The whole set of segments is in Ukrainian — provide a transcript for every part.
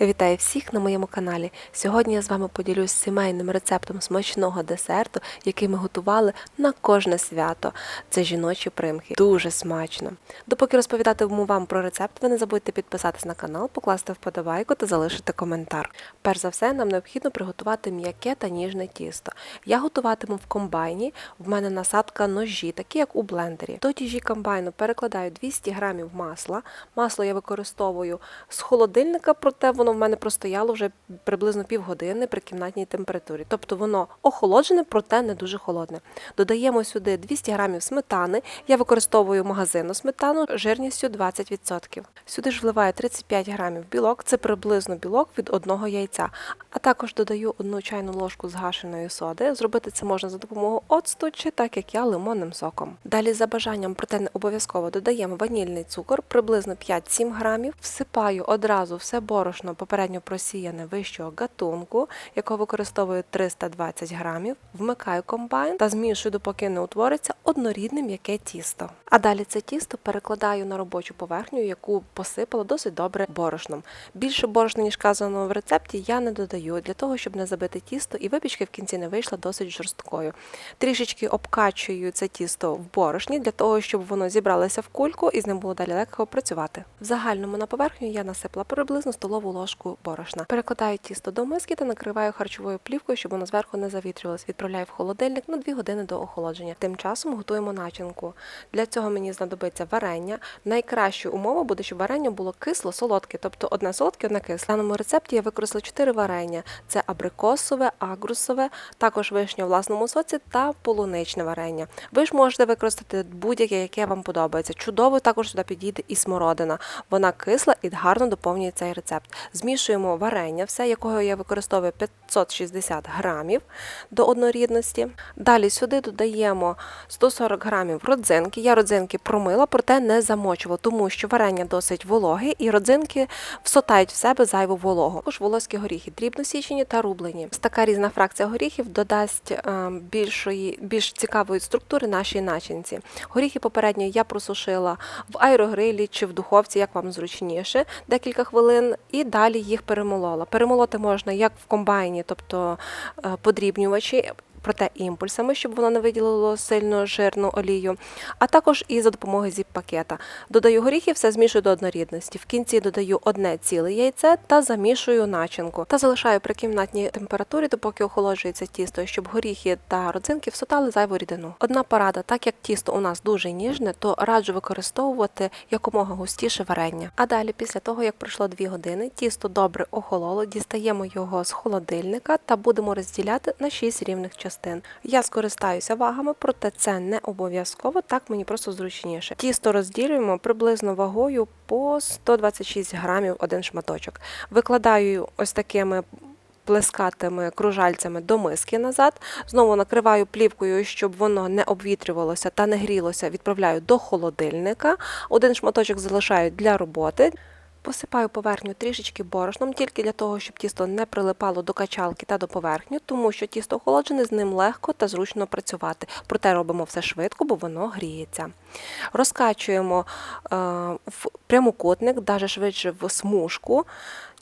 Вітаю всіх на моєму каналі. Сьогодні я з вами поділюсь сімейним рецептом смачного десерту, який ми готували на кожне свято. Це жіночі примхи. Дуже смачно. Допоки розповідатиму вам про рецепт, ви не забудьте підписатись на канал, покласти вподобайку та залишити коментар. Перш за все, нам необхідно приготувати м'яке та ніжне тісто. Я готуватиму в комбайні. В мене насадка ножі, такі як у блендері. До тіжі комбайну перекладаю 200 грамів масла. Масло я використовую з холодильника, проте воно в мене простояло вже приблизно півгодини при кімнатній температурі. Тобто воно охолоджене, проте не дуже холодне. Додаємо сюди 200 грамів сметани. Я використовую магазинну сметану жирністю 20%. Сюди ж вливаю 35 грамів білок, це приблизно білок від одного яйця. А також додаю одну чайну ложку згашеної соди. Зробити це можна за допомогою оцту чи так як я лимонним соком. Далі за бажанням, проте не обов'язково додаємо ванільний цукор, приблизно 5-7 грамів. Всипаю одразу все борошно попередньо просіяне вищого гатунку, якого використовую 320 грамів. Вмикаю комбайн та змішую, допоки не утвориться однорідне м'яке тісто. А далі це тісто перекладаю на робочу поверхню, яку посипала досить добре борошном. Більше борошна, ніж казано в рецепті, я не додаю для того, щоб не забити тісто, і випічка в кінці не вийшла досить жорсткою. Трішечки обкачую це тісто в борошні для того, щоб воно зібралося в кульку і з ним було далі легко працювати. В загальному на поверхню я насипала приблизно столову ложку борошна. Перекладаю тісто до миски та накриваю харчовою плівкою, щоб воно зверху не завітрювалось. Відправляю в холодильник на 2 години до охолодження. Тим часом готуємо начинку. Для цього мені знадобиться варення. Найкращою умовою буде, щоб варення було кисло-солодке, тобто одне солодке, одне кисле. В даному рецепті я використала 4 варення: це абрикосове, агрусове, також вишня в власному соці та полуничне варення. Ви ж можете використати будь-яке, яке вам подобається. Чудово також сюди підійде і смородина. Вона кисла і гарно доповнює цей рецепт. Змішуємо варення, все якого я використовую 560 грамів до однорідності. Далі сюди додаємо 140 грамів родзинки. Я родзинки промила, проте не замочувала, тому що варення досить вологе і родзинки всотають в себе зайву вологу. Також волоські горіхи, дрібно січені та рублені. Така різна фракція горіхів додасть е, більшої, більш цікавої структури нашій начинці. Горіхи попередньо я просушила в аерогрилі чи в духовці, як вам зручніше, декілька хвилин, і далі їх перемолола. Перемолоти можна як в комбайні, тобто е, подрібнювачі. Проте імпульсами, щоб воно не виділило сильно жирну олію, а також і за допомогою зіп-пакета. Додаю горіхи, все змішую до однорідності. В кінці додаю одне ціле яйце та замішую начинку. Та залишаю при кімнатній температурі, допоки охолоджується тісто, щоб горіхи та родзинки всотали зайву рідину. Одна порада, так як тісто у нас дуже ніжне, то раджу використовувати якомога густіше варення. А далі, після того, як пройшло 2 години, тісто добре охололо, дістаємо його з холодильника та будемо розділяти на 6 рівних частин. Я скористаюся вагами, проте це не обов'язково, так мені просто зручніше. Тісто розділюємо приблизно вагою по 126 грамів один шматочок. Викладаю ось такими плескатими кружальцями до миски назад. Знову накриваю плівкою, щоб воно не обвітрювалося та не грілося. Відправляю до холодильника. Один шматочок залишаю для роботи. Посипаю поверхню трішечки борошном, тільки для того, щоб тісто не прилипало до качалки та до поверхні, тому що тісто охолоджене, з ним легко та зручно працювати. Проте робимо все швидко, бо воно гріється. Розкачуємо е, в прямокутник, навіть швидше в смужку,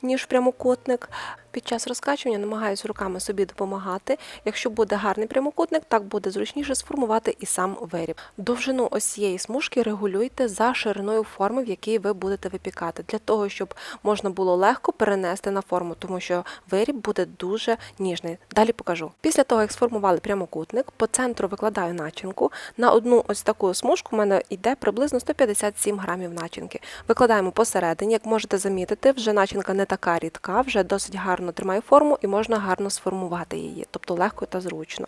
ніж в прямокутник. Під час розкачування намагаюся руками собі допомагати. Якщо буде гарний прямокутник, так буде зручніше сформувати і сам виріб. Довжину ось цієї смужки регулюйте за шириною форми, в якій ви будете випікати, для того, щоб можна було легко перенести на форму, тому що виріб буде дуже ніжний. Далі покажу. Після того, як сформували прямокутник, по центру викладаю начинку. На одну ось таку смужку мене йде приблизно 157 грамів начинки. Викладаємо посередині, як можете замітити, вже начинка не така рідка, вже досить гарно тримає форму і можна гарно сформувати її, тобто легко та зручно.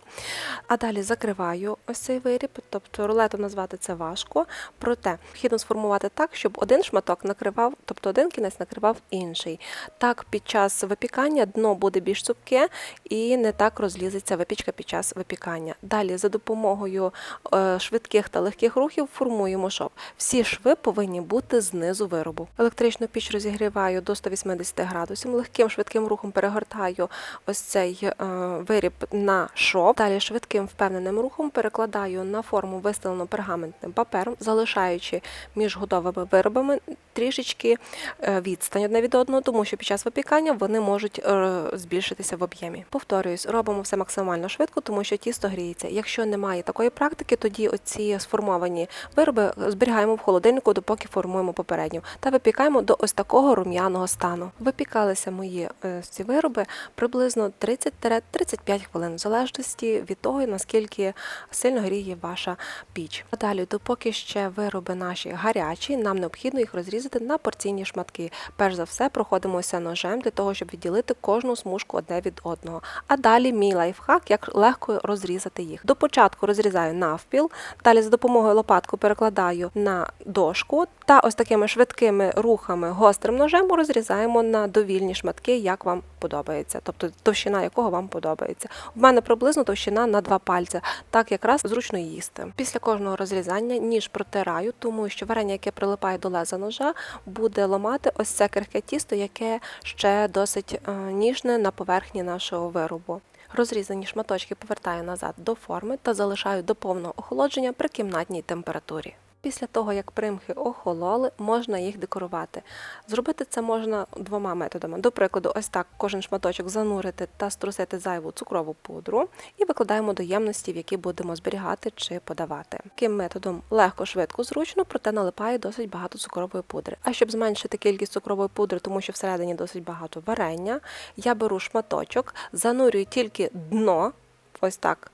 А далі закриваю ось цей виріб, тобто рулетом назвати це важко, проте необхідно сформувати так, щоб один шматок накривав, тобто один кінець накривав інший. Так, під час випікання дно буде більш цупке і не так розлізеться випічка під час випікання. Далі за допомогою е, швидких та легких рухів формуємо шов. Всі шви повинні бути знизу виробу. Електричну піч розігріваю до 180 градусів, легким швидким рухом перегортаю ось цей е, виріб на шов. Далі швидким впевненим рухом перекладаю на форму вистелену пергаментним папером, залишаючи між готовими виробами трішечки е, відстань одне від одного, тому що під час випікання вони можуть е, збільшитися в об'ємі. Повторююсь, робимо все максимально швидко, тому що тісто гріється. Якщо немає такої практики, тоді оці сформовані вироби зберігаємо в холодильнику, допоки формуємо попередню, та випікаємо до ось такого рум'яного стану. Випікалися мої е, ці вироби приблизно 30-35 хвилин, в залежності від того, наскільки сильно гріє ваша піч. А далі, допоки ще вироби наші гарячі, нам необхідно їх розрізати на порційні шматки. Перш за все, проходимося ножем для того, щоб відділити кожну смужку одне від одного. А далі мій лайфхак, як легко розрізати їх. До початку розрізаю навпіл, далі за допомогою лопатку перекладаю на дошку та ось такими швидкими рухами гострим ножем розрізаємо на довільні шматки, як вам подобається, тобто товщина якого вам подобається. У мене приблизно товщина на два пальця, так якраз зручно їсти. Після кожного розрізання ніж протираю, тому що варення, яке прилипає до леза ножа, буде ламати ось це крихке тісто, яке ще досить е, ніжне на поверхні нашого виробу. Розрізані шматочки повертаю назад до форми та залишаю до повного охолодження при кімнатній температурі. Після того, як примхи охололи, можна їх декорувати. Зробити це можна двома методами. До прикладу, ось так кожен шматочок занурити та струсити зайву цукрову пудру і викладаємо до ємності, в які будемо зберігати чи подавати. Таким методом легко, швидко, зручно, проте налипає досить багато цукрової пудри. А щоб зменшити кількість цукрової пудри, тому що всередині досить багато варення, я беру шматочок, занурюю тільки дно. Ось так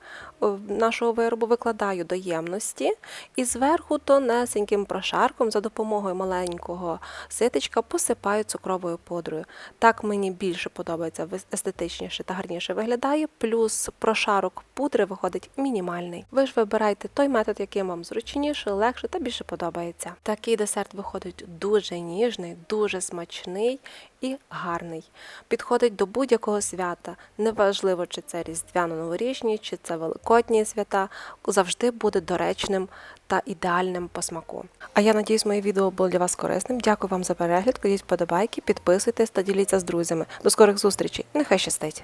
нашого виробу викладаю до ємності і зверху тонесеньким прошарком за допомогою маленького ситечка посипаю цукровою пудрою. Так мені більше подобається, естетичніше та гарніше виглядає. Плюс прошарок пудри виходить мінімальний. Ви ж вибирайте той метод, який вам зручніше, легше та більше подобається. Такий десерт виходить дуже ніжний, дуже смачний і гарний. Підходить до будь-якого свята. Неважливо, чи це різдвяно-новорічні, чи це великодні свята, завжди буде доречним та ідеальним по смаку. А я надіюсь, моє відео було для вас корисним. Дякую вам за перегляд. Кладіть вподобайки, підписуйтесь та діліться з друзями. До скорих зустрічей. Нехай щастить!